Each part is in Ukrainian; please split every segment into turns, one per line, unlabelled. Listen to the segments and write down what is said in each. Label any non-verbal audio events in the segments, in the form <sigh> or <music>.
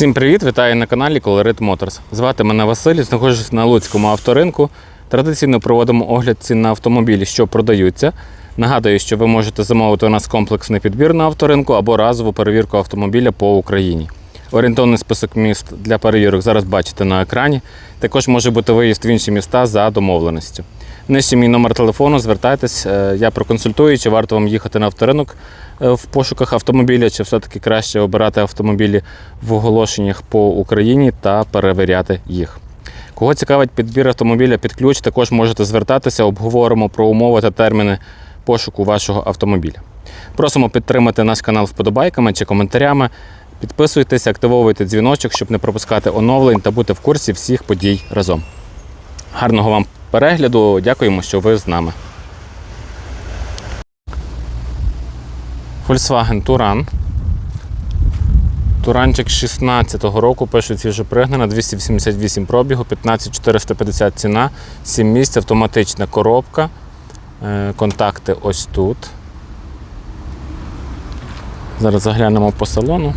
Всім привіт! Вітаю на каналі Colorit Motors. Звати мене Василь, знаходжусь на Луцькому авторинку. Традиційно проводимо огляд цін на автомобілі, що продаються. Нагадую, що ви можете замовити у нас комплексний підбір на авторинку або разову перевірку автомобіля по Україні. Орієнтовний список міст для перевірок зараз бачите на екрані. Також може бути виїзд в інші міста за домовленістю. Нижче мій номер телефону, звертайтесь, е, я проконсультую, чи варто вам їхати на авторинок е, в пошуках автомобіля, чи все-таки краще обирати автомобілі в оголошеннях по Україні та перевіряти їх. Кого цікавить підбір автомобіля під ключ, також можете звертатися, обговоримо про умови та терміни пошуку вашого автомобіля. Просимо підтримати наш канал вподобайками чи коментарями. Підписуйтесь, активовуйте дзвіночок, щоб не пропускати оновлень та бути в курсі всіх подій разом. Гарного вам перегляду, дякуємо, що ви з нами. Volkswagen Touran. Туранчик 16-го року, пишуть вже пригнана, 288 пробігу, 15450 ціна, 7 місць, автоматична коробка. Е, Контакти ось тут. Зараз заглянемо по салону.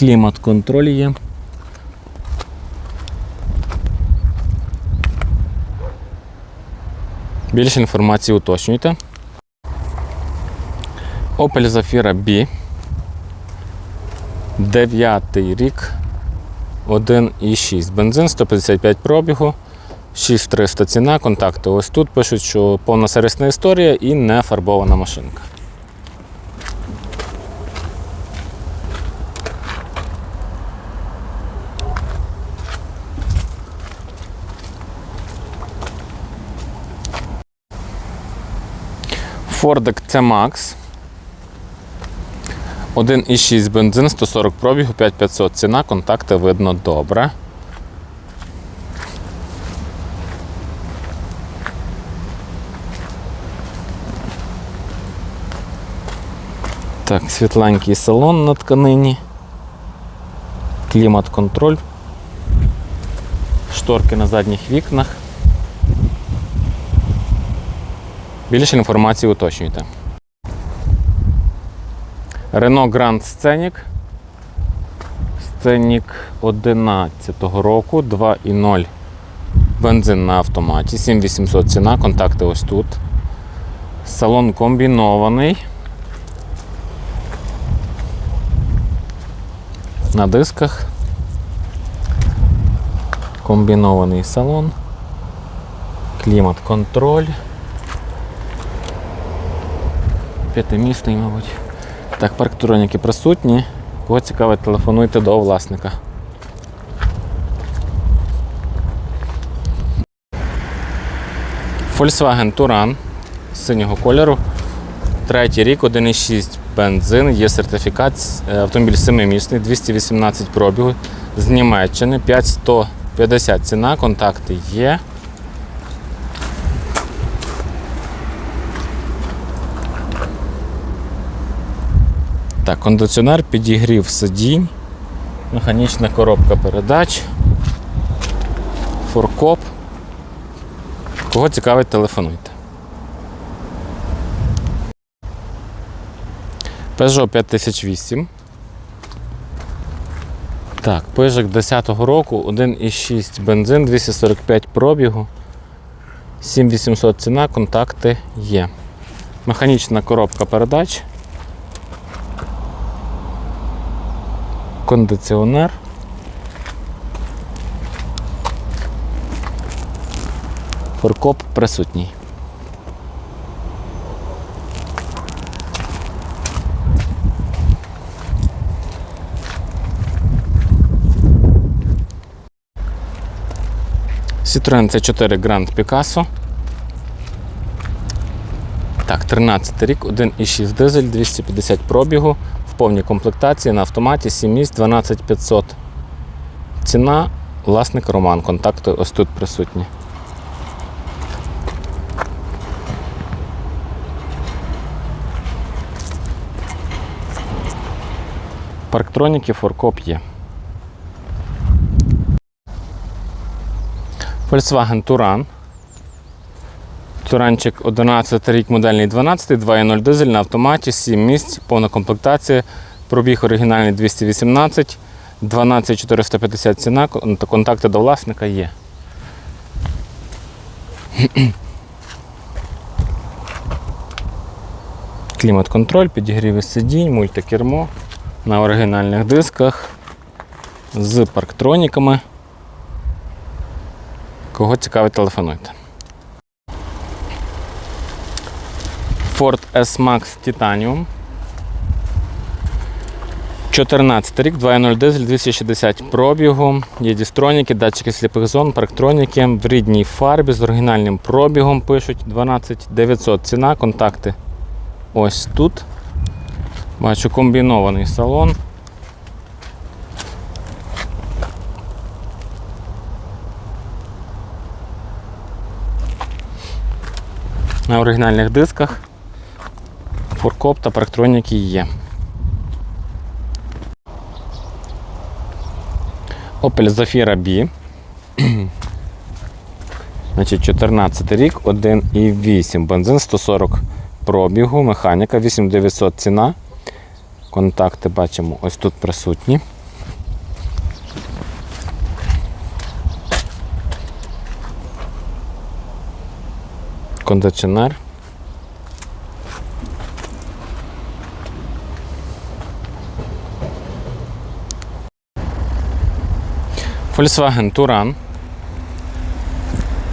Клімат-контроль є. Більше інформації уточнюйте. Opel Zafira B. 9 рік. 1,6. Бензин 155 пробігу. 6300 ціна, контакти ось тут пишуть, що повна сервісна історія і не фарбована машинка. Ford C-Max. 1,6 бензин, 140 пробігу, 5500 ціна, контакти видно добре. Так, світленький салон на тканині. Клімат-контроль. Шторки на задніх вікнах. Більше інформації уточнюйте. Renault Grand Scenic. Scenic 11 року, 2,0 бензин на автоматі, 7800 ціна, контакти ось тут. Салон комбінований. На дисках. Комбінований салон. Клімат-контроль. П'ятимісний, мабуть. Так, парктроніки присутні. Кого цікавить, телефонуйте до власника. Volkswagen Touran синього кольору. Третій рік, 1,6 бензин, є сертифікат, е, автомобіль 7-місний, 218 пробігу з Німеччини, 5150 ціна, контакти є. Так, кондиціонер, підігрів сидінь, механічна коробка передач, форкоп. Кого цікавить, телефонуйте. Peugeot 5008. Так, пижик 10-го року, 1,6 бензин, 245 пробігу, 7800 ціна, контакти є. Механічна коробка передач. Кондиціонер. Форкоп присутній. Citroen C4 Grand Picasso. Так, 13 рік, 1,6 дизель, 250 пробігу повній комплектації на автоматі 7 місць 12500. Ціна, власник Роман. Контакти ось тут присутні. Парктроніки форкоп є. Volkswagen Touran Туранчик 11 рік, модельний 12, 2.0 дизель на автоматі, 7 місць, повна комплектація. Пробіг оригінальний 218, 12450 ціна, кон- контакти до власника є. <clears throat> Клімат-контроль, підігріви сидінь, мультикермо на оригінальних дисках з парктроніками. Кого цікавить, телефонуйте. Ford S-Max Titanium. 14 рік, 2.0 дизель, 260 пробігу. Є дістроніки, датчики сліпих зон, парктроніки в рідній фарбі з оригінальним пробігом пишуть 12 900 ціна, контакти ось тут. Бачу комбінований салон. На оригінальних дисках фуркоп та парктроніки є. Opel Zafira B. <clears throat> Значить, 14 рік, 1,8. Бензин 140 пробігу, механіка, 8900 ціна. Контакти бачимо ось тут присутні. Кондиціонер. Volkswagen Туран.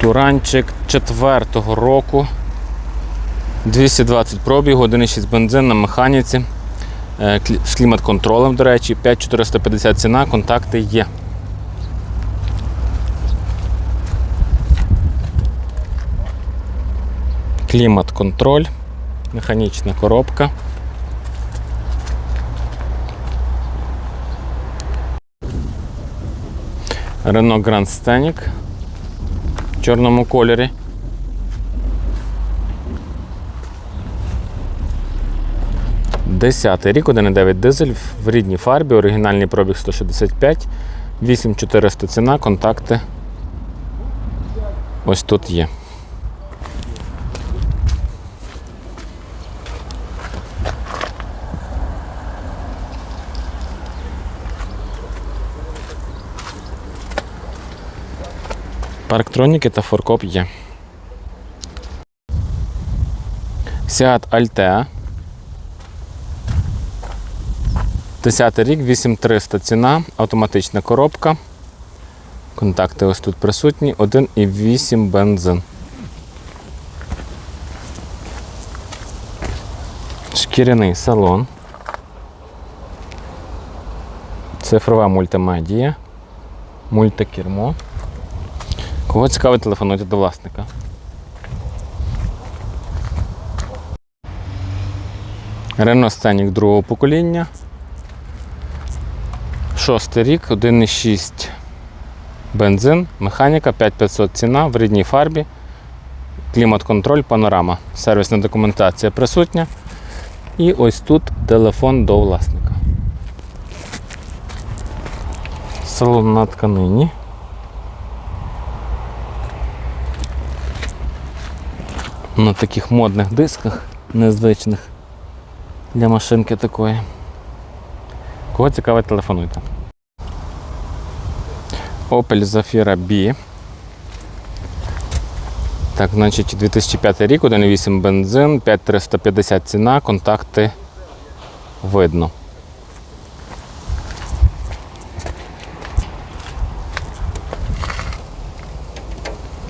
Туранчик 4-го року. 220 пробігу, 1,6 бензин на механіці. Е, З клімат-контролем, до речі, 5450 ціна, контакти є. Клімат-контроль, механічна коробка. Renault Grand Scenic в чорному кольорі. Десятий рік, 1,9 дизель в рідній фарбі, оригінальний пробіг 165, 8400 ціна, контакти ось тут є. Парктроніки та форкоп є. Seat Altea. 10 рік, 8300 ціна, автоматична коробка. Контакти ось тут присутні. 1,8 бензин. Шкіряний салон. Цифрова мультимедія. Мультикермо. Кого цікавить, телефонуйте до власника. Renault Scenic другого покоління. Шостий рік, 1,6 бензин, механіка, 5500 ціна в рідній фарбі, клімат-контроль, панорама. Сервісна документація присутня. І ось тут телефон до власника. Салон на тканині. На таких модних дисках, незвичних для машинки такої. Кого цікавить, телефонуйте. Opel Zafira B. Так, значить, 2005 рік, 1,8 бензин, 5350 ціна, контакти видно.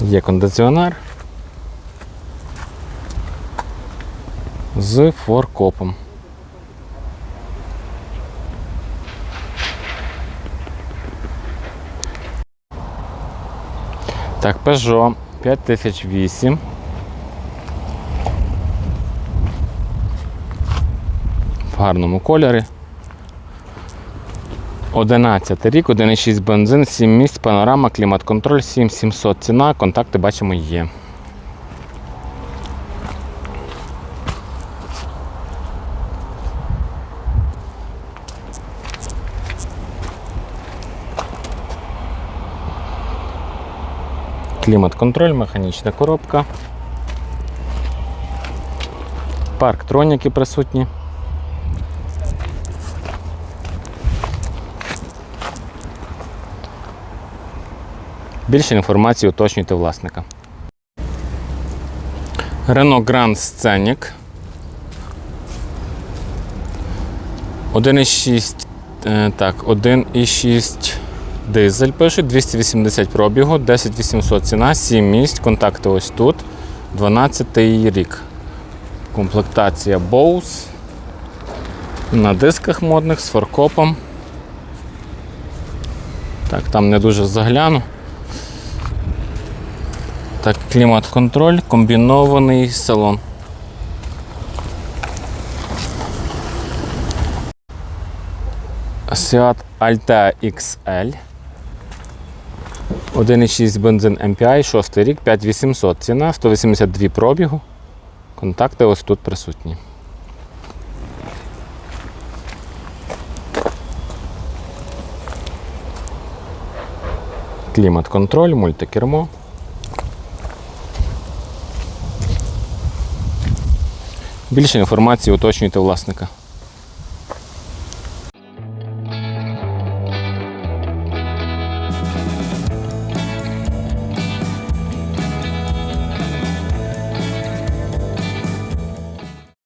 Є кондиціонер з форкопом. Так, Peugeot 5008. В гарному кольорі. 11 рік, 1,6 бензин, 7 місць, панорама, клімат-контроль, 7700 ціна, контакти бачимо є. Клімат-контроль, механічна коробка. Парктроніки присутні. Більше інформації уточнюйте власника. Renault Grand Scenic. 1,6 е, так, 1,6 дизель пишуть, 280 пробігу, 10800 ціна, 7 місць, контакти ось тут. 12 рік. Комплектація Bose. На дисках модних з фаркопом. Так, там не дуже загляну. Так, клімат-контроль, комбінований салон. Seat Altea XL. 1,6 бензин MPI, 6 рік, 5800 ціна, 182 пробігу. Контакти ось тут присутні. Клімат-контроль, мультикермо. Більше інформації уточнюйте власника.